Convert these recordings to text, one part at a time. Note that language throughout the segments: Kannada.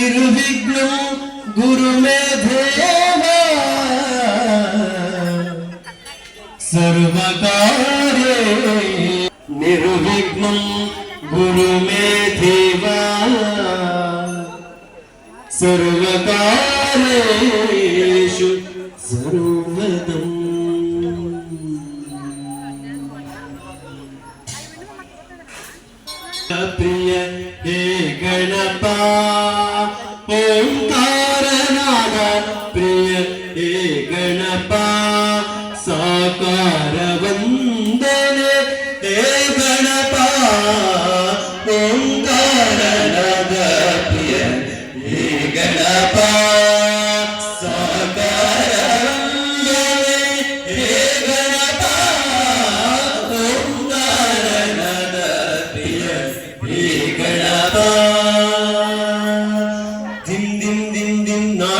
निर्विघ्न गुरु में देवा सर्वकार्ये निर्विघ्न गुरु में देवा सर्वकारेषु सर्वदम्। प्रिय हे गणपा। ഓം താരനാഥ പ്രിയ ഏ ഗണപാ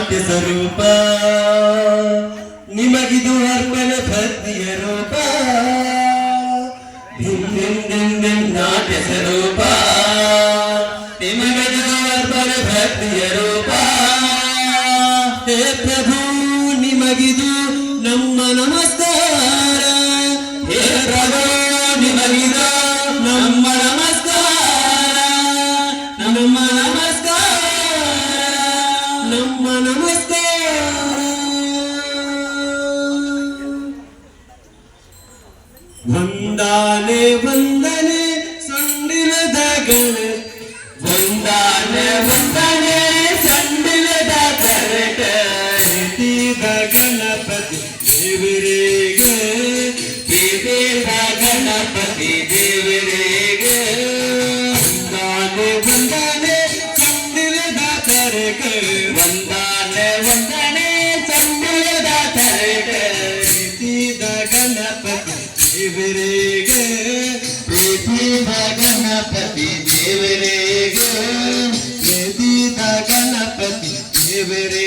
ನಾಟ್ಯ ಸ್ವರೂಪ. ನಿಮಗಿದು ಅರ್ಪಣ ಭಕ್ತಿಯ ರೂಪ. ನಾಟ್ಯ ಸ್ವರೂಪ. ನಿಮಗಿದು ಅರ್ಪಣ ಭಕ್ತಿಯ ರೂಪ. ಹೇ ಪ್ರಭು, ನಿಮಗಿದು ನಮ್ಮ ನಮಸ್ಕಾರ. ಹೇ ಪ್ರಭು, ನಿಮಗಿದು ನಮ್ಮ ವಂದಾನೆ, ವಂದನೆ ಸಂಡಿಲದ ಗಣ ವಂದಾನೆ ವಂದನೆ ಸಂಡಿಲದ ಕರಟ ರೀತಿದ ಗಣಪತಿ ದೇವರಿಗೆ ಪ್ರೀತಿದ ಗಣಪತಿ ದೇವರಿಗೆ ವಂದಾನೆ ವಂದನೆ ಸಂಡಿಲದ ಕರಕ ವಂದಾನೆ ವಂದನೆ ಸಂಡಿಲದ ಕರಕ ಪ್ರೀತಿದ ಗಣಪತಿ ದೇವರಿಗೆ ಪ್ರೀತಿದ ಗಣಪತಿ ದೇವರಿಗೆ ಪ್ರೀತಿದ ಗಣಪತಿ ದೇವರಿಗೆ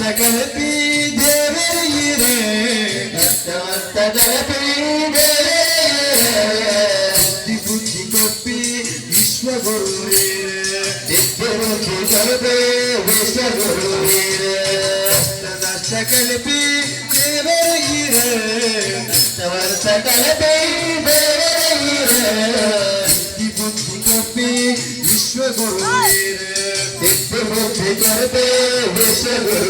சகலபி தேவரையிரே தகலபி புத்தி புத்தி கொப்பி விஸ்வகுருவீரே நித்தியமுகி கருபே விஸ்வகுருவீரே சகலபி தேவரையிரே சகலபி தேவரையிரே புத்தி புத்தி கொப்பி விஸ்வகுருவீரே நித்தியமுகி கருபே விஸ்வகுரு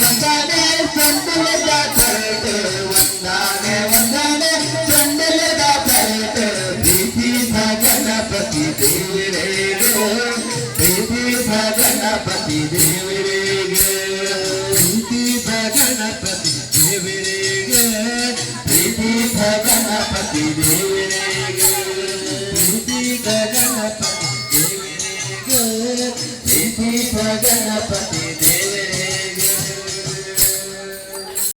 వందానే చందులుగా తరటే వందానే వందానే చందులుగా తరటే ప్రీతి భగణపతి దేవుడే ప్రీతి భగణపతి దేవుడే ప్రీతి భగణపతి దేవుడే ప్రీతి భగణపతి దేవుడే